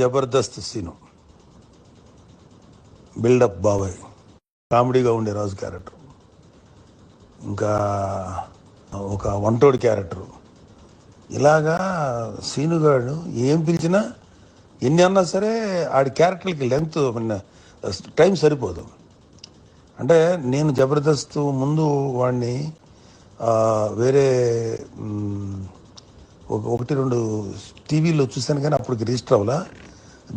Jabardasth scene. Buildup బాబాయ్. కామెడీగా ఉండే రాజు క్యారెక్టర్. ఇంకా ఒక వంటోడి క్యారెక్టరు. ఇలాగా సీనుగాడు ఏం పిలిచినా ఎన్ని అన్నా సరే ఆడి క్యారెక్టర్కి లెంగ్త్ టైం సరిపోదు. అంటే నేను జబర్దస్త్ ముందు వాడిని వేరే ఒక ఒకటి రెండు టీవీలో చూశాను కానీ అప్పటికి రిజిస్టర్ అవ్వాలా.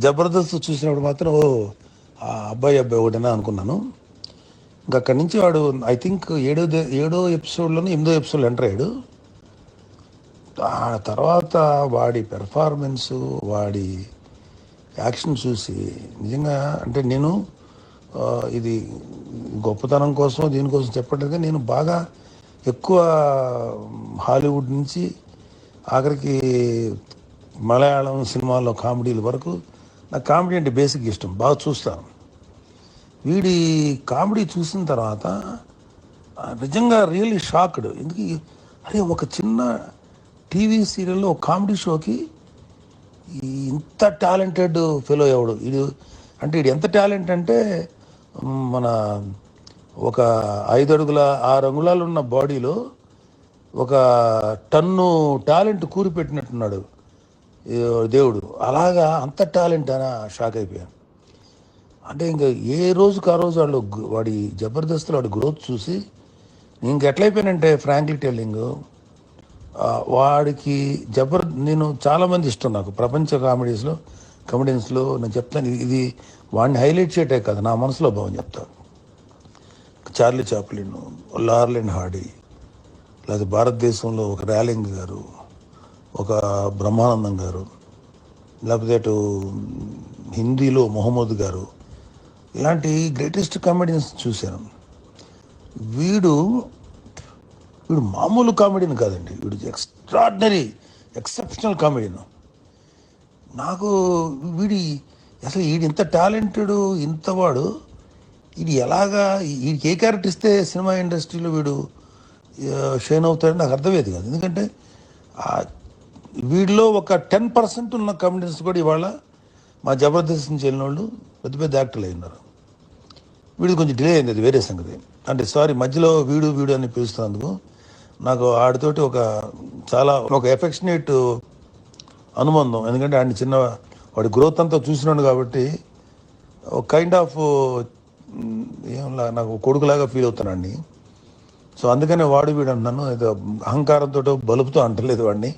జబర్దస్త్ చూసినప్పుడు మాత్రం ఓ ఆ అబ్బాయి అబ్బాయి ఒకటేనా అనుకున్నాను. ఇంకా అక్కడి నుంచి వాడు ఐ థింక్ ఏడో ఏడో ఎపిసోడ్లోనే ఎనిమిదో ఎపిసోడ్లో ఎంటర్ అయ్యాడు. ఆ తర్వాత వాడి పెర్ఫార్మెన్స్ వాడి యాక్షన్ చూసి నిజంగా అంటే నేను ఇది గొప్పతనం కోసం దీనికోసం చెప్పట్లేదు నేను బాగా ఎక్కువ హాలీవుడ్ నుంచి ఆఖరికి మలయాళం సినిమాల్లో కామెడీల వరకు నాకు కామెడీ అంటే బేసిక్ ఇష్టం. బాగా చూస్తాను. వీడి కామెడీ చూసిన తర్వాత నిజంగా రియల్లీ షాక్డ్. ఎందుకు? అరే ఒక చిన్న టీవీ సీరియల్లో ఒక కామెడీ షోకి ఇంత టాలెంటెడ్ ఫెలో ఎవడు? ఇది అంటే ఇది ఎంత టాలెంట్ అంటే మన ఒక ఐదు అడుగుల ఆరు అంగుళాలు ఉన్న బాడీలో ఒక టన్ను టాలెంట్ కూరిపెట్టినట్టున్నాడు. దేవుడు. అలాగా అంత టాలెంట్ అని షాక్ అయిపోయాను. అంటే ఇంకా ఏ రోజుకు ఆ రోజు వాళ్ళు వాడి జబర్దస్త్లో వాడి గ్రోత్ చూసి ఇంక ఎట్లయిపోయానంటే ఫ్రాంక్లీ టెల్లింగ్ వాడికి జబర్ నేను చాలామంది ఇష్టం నాకు. ప్రపంచ కామెడీస్లో కమెడియన్స్లో నేను చెప్తాను ఇది- ఇది వాడిని హైలైట్ చేయటే కాదు నా మనసులో భావం చెప్తాను చార్లీ చాప్లిన్ లార్లిన్ హాడీ లేదా భారతదేశంలో ఒక ర్యాలింగ్ గారు ఒక బ్రహ్మానందం గారు లేకపోతే అటు హిందీలో మొహమ్మద్ గారు ఇలాంటి గ్రేటెస్ట్ కామెడియన్స్ చూశాను. వీడు వీడు మామూలు కామెడీని కాదండి. వీడు ఎక్స్ట్రాడినరీ ఎక్సెప్షనల్ కామెడీను నాకు వీడి అసలు వీడి ఇంత టాలెంటెడ్ ఇంతవాడు ఇది ఎలాగా వీడికి ఏ క్యారెక్టర్ ఇస్తే సినిమా ఇండస్ట్రీలో వీడు షైన్ అవుతాడని నాకు అర్థమయ్యేది కాదు. ఎందుకంటే వీడిలో ఒక టెన్ పర్సెంట్ ఉన్న కామెడియన్స్ కూడా ఇవాళ మా జబర్దస్త్ నుంచి వెళ్ళిన వాళ్ళు పెద్ద పెద్ద యాక్టర్లు అయి ఉన్నారు. వీడు కొంచెం డిలే అయింది అది వేరే సంగతి. అంటే సారీ మధ్యలో వీడు వీడు అని పిలుస్తున్నందుకు నాకు ఆడితోటి ఒక చాలా ఒక ఎఫెక్షనేట్ అనుబంధం. ఎందుకంటే ఆయన చిన్న వాడి గ్రోత్ అంతా చూసినాడు కాబట్టి ఒక కైండ్ ఆఫ్ ఏంలా నాకు కొడుకులాగా ఫీల్ అవుతానండి సో అందుకనే వాడు వీడు అంటున్నాను ఏదో అహంకారంతో బలుపుతో అంటలేదు వాడిని.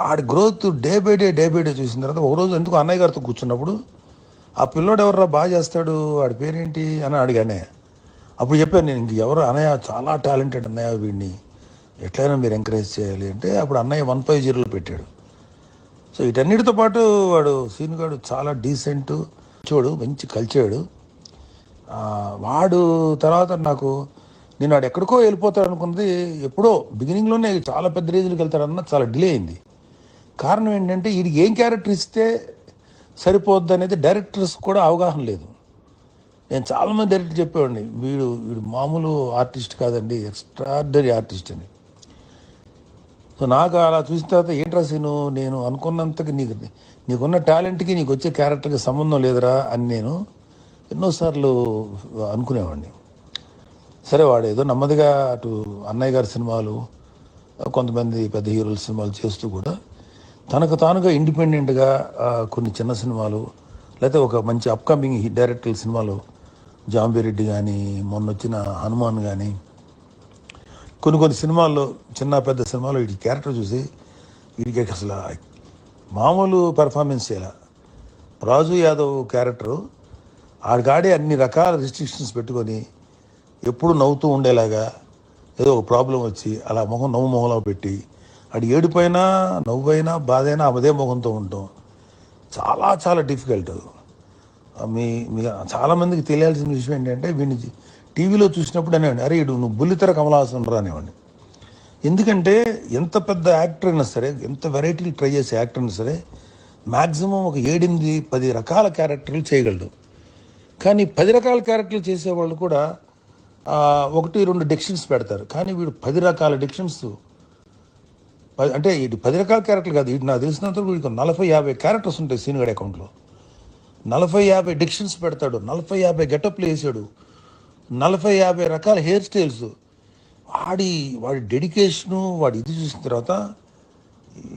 ఆడి growth day by day day by day చూసిన తర్వాత ఒక రోజు ఎందుకు అన్నయ్య గారితో కూర్చున్నప్పుడు ఆ పిల్లోడు ఎవర్రా బాగా చేస్తాడు? వాడి పేరేంటి? అని అడిగానే. అప్పుడు చెప్పాను నేను ఇంక ఎవరు? అన్నయ్య చాలా టాలెంటెడ్ అన్నయ్య వీడిని. ఎట్లయినా మీరు ఎంకరేజ్ చేయాలి. అంటే అప్పుడు అన్నయ్య వన్ ఫైవ్ జీరోలో పెట్టాడు. సో వీటన్నిటితో పాటు వాడు సీనుగాడు చాలా డీసెంట్ చూడు మంచి కలిచాడు. వాడు తర్వాత నాకు నేను వాడు ఎక్కడికో వెళ్ళిపోతాడు అనుకున్నది ఎప్పుడో బిగినింగ్లోనే చాలా పెద్ద రేంజ్కి వెళ్తాడన్న చాలా డిలే అయింది. కారణం ఏంటంటే వీడికి ఏం క్యారెక్టర్ ఇస్తే సరిపోద్ది అనేది డైరెక్టర్స్ కూడా అవగాహన లేదు. నేను చాలామంది డైరెక్టర్ చెప్పేవాడిని వీడు వీడు మామూలు ఆర్టిస్ట్ కాదండి ఎక్స్ట్రాడనరీ ఆర్టిస్ట్ అని. సో నాకు అలా చూసిన తర్వాత ఏంట్రా సీను నేను అనుకున్నంతకి నీకు నీకున్న టాలెంట్కి నీకు వచ్చే క్యారెక్టర్కి సంబంధం లేదురా అని నేను ఎన్నోసార్లు అనుకునేవాడిని. సరే వాడు ఏదో నెమ్మదిగా అటు అన్నయ్య గారి సినిమాలు కొంతమంది పెద్ద హీరోల సినిమాలు చేస్తూ కూడా తనకు తానుగా ఇండిపెండెంట్గా కొన్ని చిన్న సినిమాలు లేకపోతే ఒక మంచి అప్కమింగ్ డైరెక్టర్ సినిమాలు జాంబిరెడ్డి కానీ మొన్న వచ్చిన హనుమాన్ కానీ కొన్ని కొన్ని సినిమాల్లో చిన్న పెద్ద సినిమాలో వీడి క్యారెక్టర్ చూసి వీడికి అసలు మామూలు పెర్ఫార్మెన్స్ చేయాల. రాజు యాదవ్ క్యారెక్టరు ఆడికాడే అన్ని రకాల రిస్ట్రిక్షన్స్ పెట్టుకొని ఎప్పుడు నవ్వుతూ ఉండేలాగా ఏదో ఒక ప్రాబ్లం వచ్చి అలా మొహం నవ్వు మొహంలో పెట్టి వాడు ఏడిపోయినా నవ్వైనా బాధైనా అదే మొహంతో ఉండటం చాలా చాలా డిఫికల్ట్. మీ మీ చాలామందికి తెలియాల్సిన విషయం ఏంటంటే వీడిని టీవీలో చూసినప్పుడు అనేవాడిని అరే ఇడు నువ్వు బుల్లితెర కమలాసన్ రా అనేవాడిని. ఎందుకంటే ఎంత పెద్ద యాక్టర్ అయినా సరే ఎంత వెరైటీలు ట్రై చేసే యాక్టర్ అయినా సరే మ్యాక్సిమం ఒక ఏడెనిమిది పది రకాల క్యారెక్టర్లు చేయగలడు. కానీ పది రకాల క్యారెక్టర్లు చేసేవాళ్ళు కూడా ఒకటి రెండు డిక్షన్స్ పెడతారు. కానీ వీడు పది రకాల డిక్షన్స్ అంటే ఇటు పది రకాల క్యారెక్టర్లు కాదు. ఇటు నాకు తెలిసినంత వీడికి నలభై యాభై క్యారెక్టర్స్ ఉంటాయి సీనియర్ అకౌంట్లో నలభై యాభై డిక్షన్స్ పెడతాడు. నలభై యాభై గెటప్లు వేసాడు నలభై యాభై రకాల హెయిర్ స్టైల్స్ వాడి వాడి డెడికేషను వాడి ఇది చూసిన తర్వాత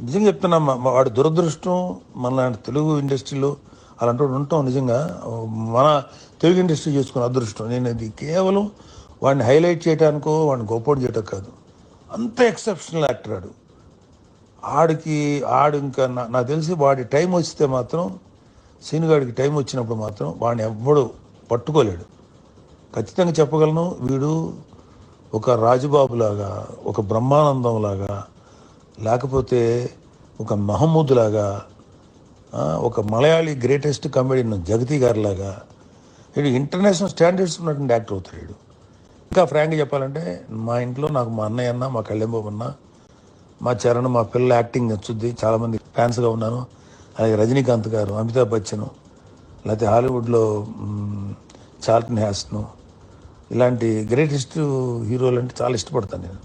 నిజంగా చెప్తున్నా వాడి దురదృష్టం మన తెలుగు ఇండస్ట్రీలో అలాంటి ఉంటాం నిజంగా. మన తెలుగు ఇండస్ట్రీ చేసుకున్న అదృష్టం. నేను అది కేవలం వాడిని హైలైట్ చేయడానికో వాడిని గొప్పడు చేయటం కాదు. అంత ఎక్సెప్షనల్ యాక్టర్ ఆడు. ఆడికి ఆడు ఇంకా నాకు తెలిసి వాడి టైం వస్తే మాత్రం సీనుగాడికి టైం వచ్చినప్పుడు మాత్రం వాడిని ఎవ్వడు పట్టుకోలేడు. ఖచ్చితంగా చెప్పగలను వీడు ఒక రాజుబాబు లాగా ఒక బ్రహ్మానందం లాగా లేకపోతే ఒక మహమ్మద్ లాగా ఒక మలయాళీ గ్రేటెస్ట్ కమెడియన్ జగతి గారి లాగా వీడు ఇంటర్నేషనల్ స్టాండర్డ్స్ ఉన్నటువంటి యాక్టర్ అవుతాడు ఇంకా ఫ్రాంక్గా చెప్పాలంటే మా ఇంట్లో నాకు మా అన్నయ్య అన్న మా కళ్యాణ్ బాబు మా చరణ్ మా పిల్లల యాక్టింగ్ నచ్చుద్ది. చాలామంది ఫ్యాన్స్గా ఉన్నాను. అలాగే రజనీకాంత్ గారు అమితాబ్ బచ్చన్ లేకపోతే హాలీవుడ్లో చాల్టన్ చార్టన్ హ్యాస్ను ఇలాంటి గ్రేటెస్ట్ హీరోలు అంటే చాలా ఇష్టపడతాను నేను.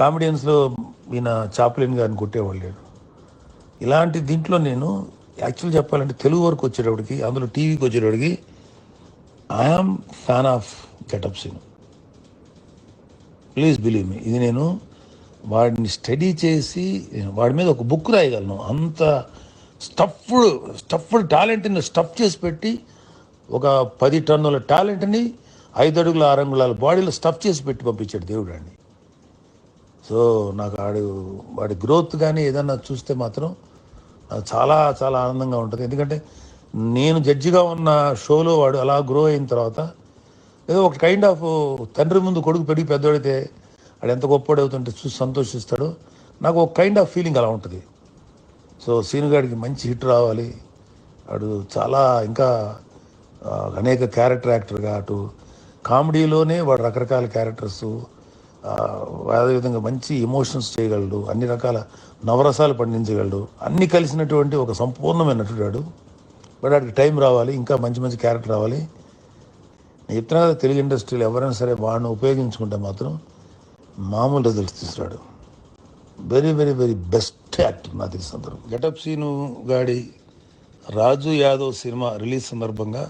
కామెడియన్స్లో ఈయన చాప్లిన్ గారిని కొట్టేవాళ్ళు లేడు. ఇలాంటి దీంట్లో నేను యాక్చువల్ చెప్పాలంటే తెలుగు వరకు వచ్చేటప్పటికి అందులో టీవీకి వచ్చేటప్పటికి I am fan of getup Seenu please believe me ఇది నేను వాడిని స్టడీ చేసి వాడి మీద ఒక బుక్ రాయగలను. అంత స్టఫ్డ్ స్టఫ్డ్ టాలెంట్ని స్టఫ్ చేసి పెట్టి ఒక పది టన్నుల టాలెంట్ని ఐదు అడుగుల ఆరు అంగుళాల బాడీలో స్టఫ్ చేసి పెట్టి పంపించాడు దేవుడు అండి సో నాకు ఆడు వాడి గ్రోత్ కానీ ఏదన్నా చూస్తే మాత్రం నాకు చాలా చాలా ఆనందంగా ఉంటుంది. ఎందుకంటే నేను జడ్జిగా ఉన్న షోలో వాడు అలా గ్రో అయిన తర్వాత ఏదో ఒక కైండ్ ఆఫ్ తండ్రి ముందు కొడుకు పెరిగి పెద్దోడితే వాడు ఎంత గొప్పవాడు అవుతుంటే చూసి సంతోషిస్తాడు నాకు ఒక కైండ్ ఆఫ్ ఫీలింగ్ అలా ఉంటుంది. సో సీనుగాడికి మంచి హిట్ రావాలి. వాడు చాలా ఇంకా అనేక క్యారెక్టర్ యాక్టర్గా అటు కామెడీలోనే వాడు రకరకాల క్యారెక్టర్స్ అదేవిధంగా మంచి ఎమోషన్స్ చేయగలడు అన్ని రకాల నవరసాలు పండించగలడు అన్ని కలిసినటువంటి ఒక సంపూర్ణమైన నటుడు వాడు. బట్ వాడికి టైం రావాలి ఇంకా మంచి మంచి క్యారెక్టర్ రావాలి. నేను చెప్తున్నా కదా తెలుగు ఇండస్ట్రీలో ఎవరైనా సరే వాడిని ఉపయోగించుకుంటే మాత్రం మామూలు results తీసుకురాడు very very very best acting నాకు తెలిసినంత గెటప్ సీను గాడి రాజు యాదవ్ సినిమా రిలీజ్ సందర్భంగా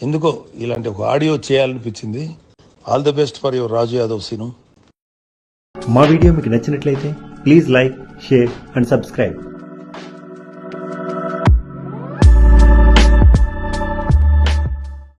ఎందుకో ఇలాంటి ఒక audio చేయాలనిపించింది. All the best for your Raju Yadav Seenu. మా వీడియో మీకు నచ్చినట్లయితే please like share and subscribe.